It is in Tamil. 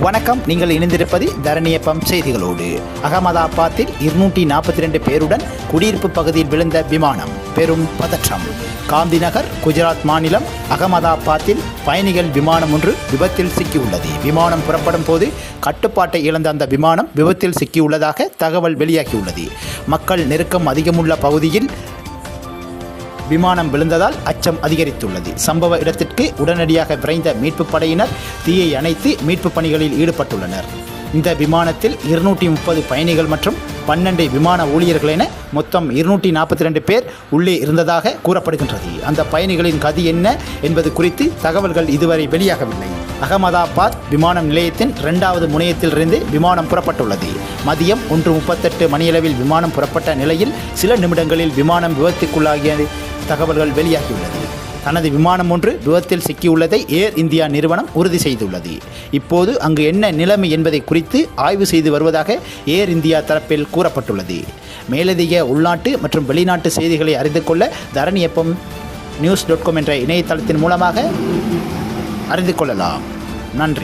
வணக்கம். நீங்கள் இணைந்திருப்பது தரணியப்பம் செய்திகளோடு. அகமதாபாத்தில் இருநூற்றி நாற்பத்தி ரெண்டு பேருடன் குடியிருப்பு பகுதியில் விழுந்த விமானம். பெரும் பதற்றம். காந்தி நகர் குஜராத் மாநிலம் அகமதாபாத்தில் பயணிகள் விமானம் ஒன்று விபத்தில் சிக்கியுள்ளது. விமானம் புறப்படும் போது கட்டுப்பாட்டை இழந்த அந்த விமானம் விபத்தில் சிக்கியுள்ளதாக தகவல் வெளியாகியுள்ளது. மக்கள் நெருக்கம் அதிகமுள்ள பகுதியில் விமானம் விழுந்ததால் அச்சம் அதிகரித்துள்ளது. சம்பவ இடத்திற்கு உடனடியாக விரைந்த மீட்புப் படையினர் தீயை அணைத்து மீட்புப் பணிகளில் ஈடுபட்டுள்ளனர். இந்த விமானத்தில் இருநூற்றி முப்பது பயணிகள் மற்றும் பன்னெண்டு விமான ஊழியர்கள் என மொத்தம் இருநூற்றி நாற்பத்தி ரெண்டு பேர் உள்ளே இருந்ததாக கூறப்படுகின்றது. அந்த பயணிகளின் கதி என்ன என்பது குறித்து தகவல்கள் இதுவரை வெளியாகவில்லை. அகமதாபாத் விமான நிலையத்தின் இரண்டாவது முனையத்திலிருந்து விமானம் புறப்பட்டுள்ளது. மதியம் ஒன்று முப்பத்தெட்டு மணியளவில் விமானம் புறப்பட்ட நிலையில் சில நிமிடங்களில் விமானம் விபத்துக்குள்ளாகியது. தகவல்கள் வெளியாகியுள்ளது. தனது விமானம் ஒன்று விபத்தில் சிக்கியுள்ளதை ஏர் இந்தியா நிறுவனம் உறுதி செய்துள்ளது. இப்போது அங்கு என்ன நிலைமை என்பதை குறித்து ஆய்வு செய்து வருவதாக ஏர் இந்தியா தரப்பில் கூறப்பட்டுள்ளது. மேலதிக உள்நாட்டு மற்றும் வெளிநாட்டு செய்திகளை அறிந்து கொள்ள தரணி எப்பம் நியூஸ் டாட் காம் என்ற இணையதளத்தின் மூலமாக அறிந்து கொள்ளலாம் நன்றி.